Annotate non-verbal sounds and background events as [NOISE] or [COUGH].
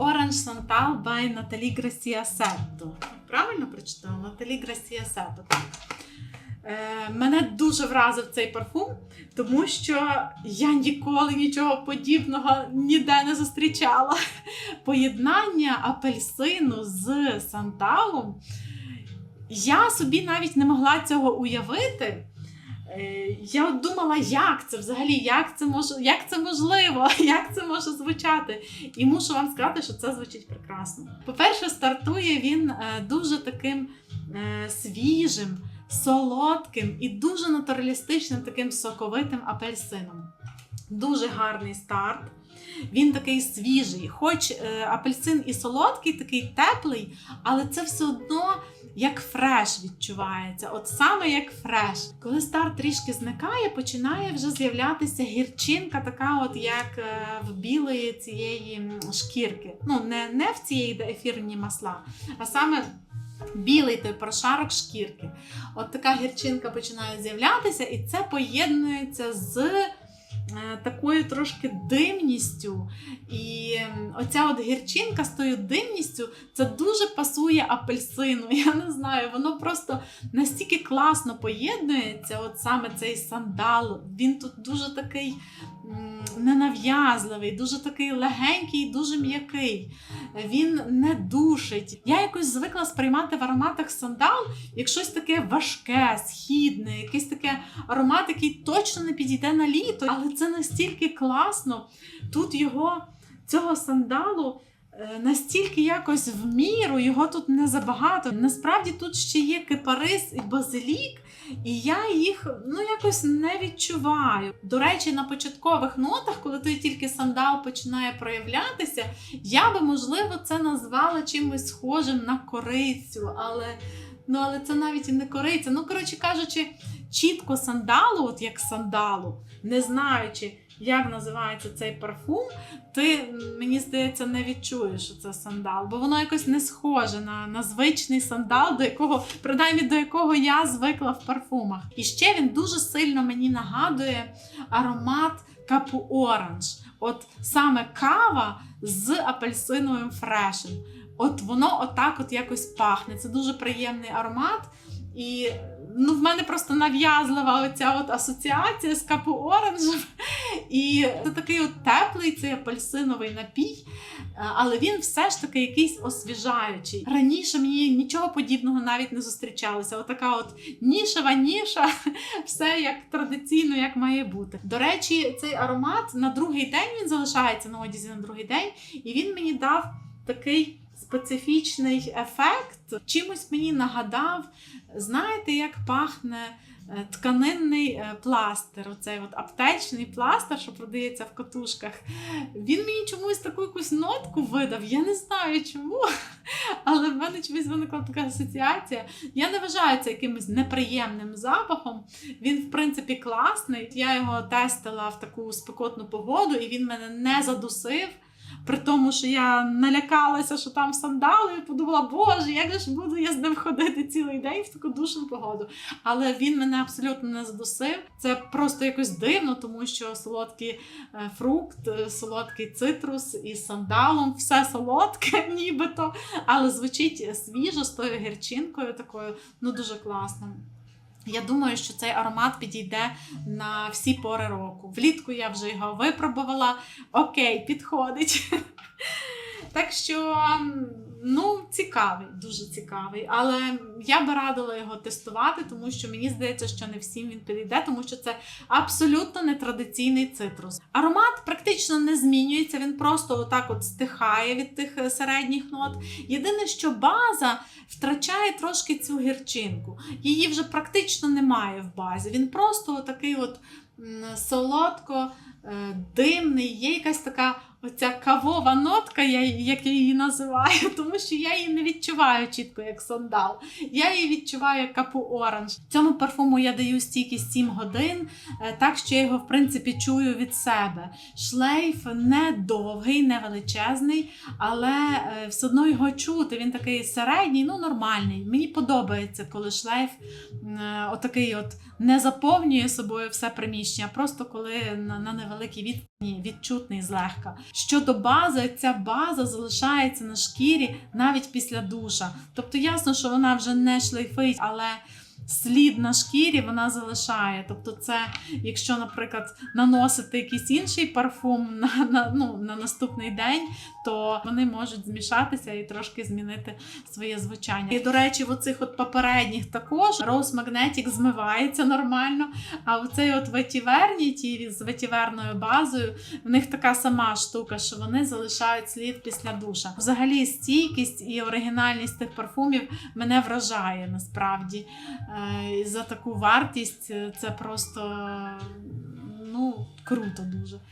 Orange Santal by Наталі Грасія Сетто. Правильно прочитала? Наталі Грасія Сетто. Е, мене дуже вразив цей парфум, тому що я ніколи нічого подібного ніде не зустрічала. Поєднання апельсину з санталом. Я собі навіть не могла цього уявити. Е, Я думала, як це взагалі, як це може, як це можливо, [LAUGHS] як це може звучати. І мушу вам сказати, що це звучить прекрасно. По-перше, стартує він е, дуже таким е, свіжим, солодким і дуже натуралістичним таким соковитим апельсином. Дуже гарний старт. Він такий свіжий, хоч е, апельсин і солодкий, такий теплий, але це все одно як фреш відчувається. От саме як фреш. Коли старт трішки зникає, починає вже з'являтися гірчинка, така, от як е, в білої цієї шкірки. Ну, не, не в цієї де ефірні масла, а саме. Білий той прошарок шкірки. От така гірчинка починає з'являтися, і це поєднується з такою трошки димністю. Оця от гірчинка з тою димністю це дуже пасує апельсину. [LAUGHS] Я не знаю, воно просто настільки класно поєднується. От саме цей сандал. Він тут дуже такий ненав'язливий, дуже такий легенький, дуже м'який. Він не душить. Я якось звикла сприймати в ароматах сандал як щось таке важке, східне, якийсь таке аромат, який точно не підійде на літо. Але це настільки класно. Тут його цього сандалу. е, Настільки якось в міру, його тут не забагато. Насправді тут ще є кипарис і базилік, і я їх ну якось не відчуваю. До речі, на початкових нотах, коли той тільки сандал починає проявлятися, я би можливо це назвала чимось схожим на корицю, але ну але це навіть і не кориця. Ну, коротше кажучи, чітко сандалу, от як сандалу, не знаючи. Як називається цей парфум, ти, мені здається, не відчуєш, що це сандал, бо воно якось не схоже на, на звичний сандал, до якого, принаймні до якого я звикла в парфумах. І ще він дуже сильно мені нагадує аромат капу оранж. От саме кава з апельсиновим фрешем. От воно отак от якось пахне. Це дуже приємний аромат. І ну, в мене просто нав'язлива оця от асоціація з капу оранжем. І це такий от теплий цей апельсиновий напій, але він все ж таки якийсь освіжаючий. Раніше мені нічого подібного навіть не зустрічалося. Отака от нішева ніша, [LAUGHS] все як традиційно, як має бути. До речі, цей аромат на другий день він залишається на одязі на другий день, і він мені дав такий. Специфічний ефект чимось мені нагадав, знаєте, як пахне тканинний е, пластир, оцей от аптечний пластир, що продається в катушках. Він мені чомусь таку якусь нотку видав. Я не знаю чому, [LAUGHS] але в мене чомусь виникла така асоціація. Я не вважаю це якимось неприємним запахом. Він, в принципі, класний. Я його тестила в таку спекотну погоду, і він мене не задусив. При тому, що я налякалася, що там сандали, і подумала, боже, як ж буду я з ним ходити цілий день в таку душну погоду. Але він мене абсолютно не задусив. Це просто якось дивно, тому що солодкий е, фрукт, е, солодкий цитрус із сандалом, все солодке, [LAUGHS] нібито, але звучить свіжо з тою гірчинкою такою, ну дуже класно. Я думаю, що цей аромат підійде на всі пори року. Влітку я вже його випробувала. Окей, підходить. [LAUGHS] Так що, ну, цікавий, дуже цікавий. Але я би радила його тестувати, тому що мені здається, що не всім він підійде, тому що це абсолютно нетрадиційний цитрус. Аромат практично не змінюється, він просто отак от стихає від тих е, середніх нот. Єдине, що база втрачає трошки цю гірчинку. Її вже практично немає в базі. Він просто такий от солодко. е, є якась така оця кавова нотка, я, як я її називаю, [LAUGHS] тому що я її не відчуваю чітко як сандал. Я її відчуваю як капу оранж. Цьому парфуму я даю стійкість 7 годин, е, так що я його в принципі чую від себе. Шлейф не довгий, не величезний, але е, все одно його чути. Він такий середній, ну нормальний. Мені подобається, коли шлейф е, отакий от не заповнює собою все приміщення, просто коли на, на великій відстані відчутний злегка. Щодо бази, ця база залишається на шкірі навіть після душа. Тобто ясно, що вона вже не шлейфить, але слід на шкірі вона залишає. Тобто, це, якщо, наприклад, наносити якийсь інший парфум на, на, ну, на наступний день, то вони можуть змішатися і трошки змінити своє звучання. І, до речі, в оцих от попередніх також Rose Magnetic змивається нормально. А оцей от ветіверні, ті з ветіверною базою, в них така сама штука, що вони залишають слід після душа. Взагалі, стійкість і оригінальність тих парфумів мене вражає насправді. Е, і за таку вартість е, це просто ну, круто дуже.